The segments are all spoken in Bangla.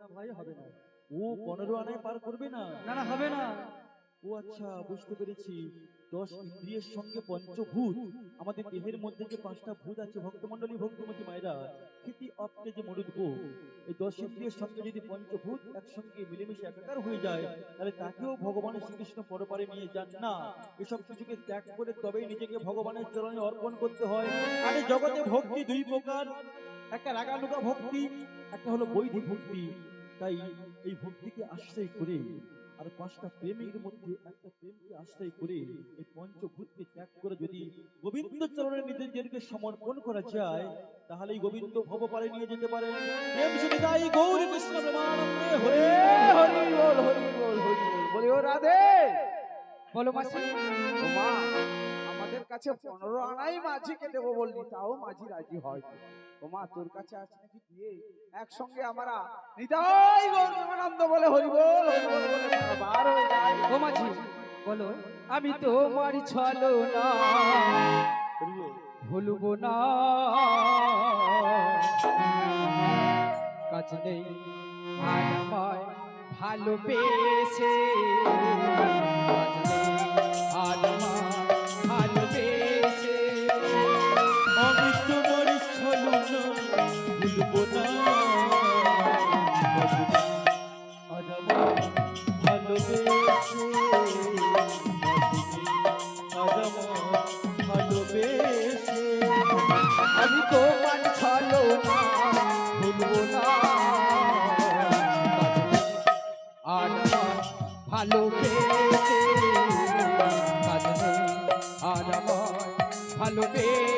না ভাই হবে না। ও পনেরো আনায় পার করবে না। না না হবে না। ও আচ্ছা বুঝতে পেরেছি। দশ ইন্দ্রিয়ের সঙ্গে পঞ্চভূত। আমাদের দেহের মধ্যে যে পাঁচটা ভূত আছে ভক্তমন্ডলী ভক্তিমতী মায়েরা খ্যাতি অপ্তে যে মরুদ্ভ এই দশ ইন্দ্রিয়ের সঙ্গে যদি পঞ্চভূত একসঙ্গে মিলেমিশে একাকার হয়ে যায় তাহলে তাকেও ভগবান শ্রীকৃষ্ণ পরপারে নিয়ে যান না। এসব কিছুকে ত্যাগ করে তবেই নিজেকে ভগবানের চরণে অর্পণ করতে হয়। আর জগতে ভক্তি দুই প্রকার। একটা রাগানুগা ভক্তি একটা হলো বৈদিক ভক্তি। তাই এই ভক্তিকে আশ্রয় করে আর পাঁচটা প্রেমের মধ্যে একটা প্রেমকে আশ্রয় করে এই পঞ্চভূতকে ত্যাগ করে যদি গোবিন্দ চরণে নিজেদেরকে সমর্পণ করা যায় তাহলে এই গোবিন্দ ভবপারে নিয়ে যেতে পারে। প্রেম গৌর কৃষ্ণ প্রেমানন্দে হরে হরি। বল হরি বল হরি বল বলি ও রাধে। বলো মাসি। মা আমাদের কাছে পনেরো আনাই মাঝিকে দেবো বললি, তাও মাঝি রাজি হয় না। ও মা তোর কাছে আছে নাকি দিয়ে একসঙ্গে আমরা নিতাই গৌর প্রেমানন্দ বলে হরি বল বলে বার যাই। ও মাঝি, বলো, আমি তোমার ছলো না, ভুলবো না। কাজ নেই ভালোবেসে। আজ ভালোবেসে। আমি তোমার ছলো না ভুলবো না। আর ভালোবেসে আর আমার ভালোবেসে।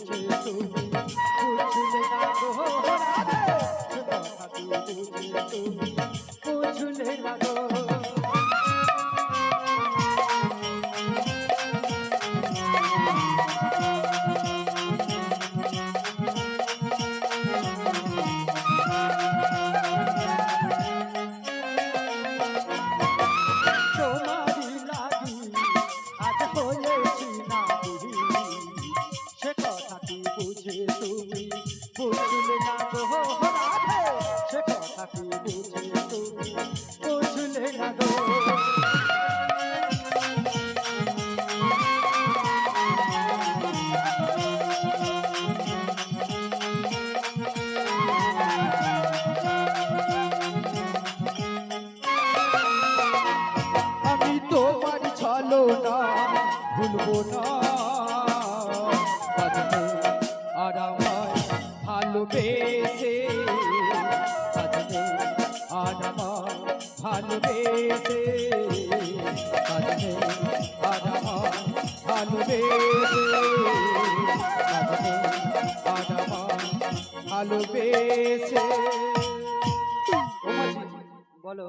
কি বুঝে তুমি ছলো না, ভুলবো না। আর আমায় ভালোবেসে আর আমায় ভালোবেসে আর আমায় ভালোবেসে আর আমায় ভালোবেসে। বলো।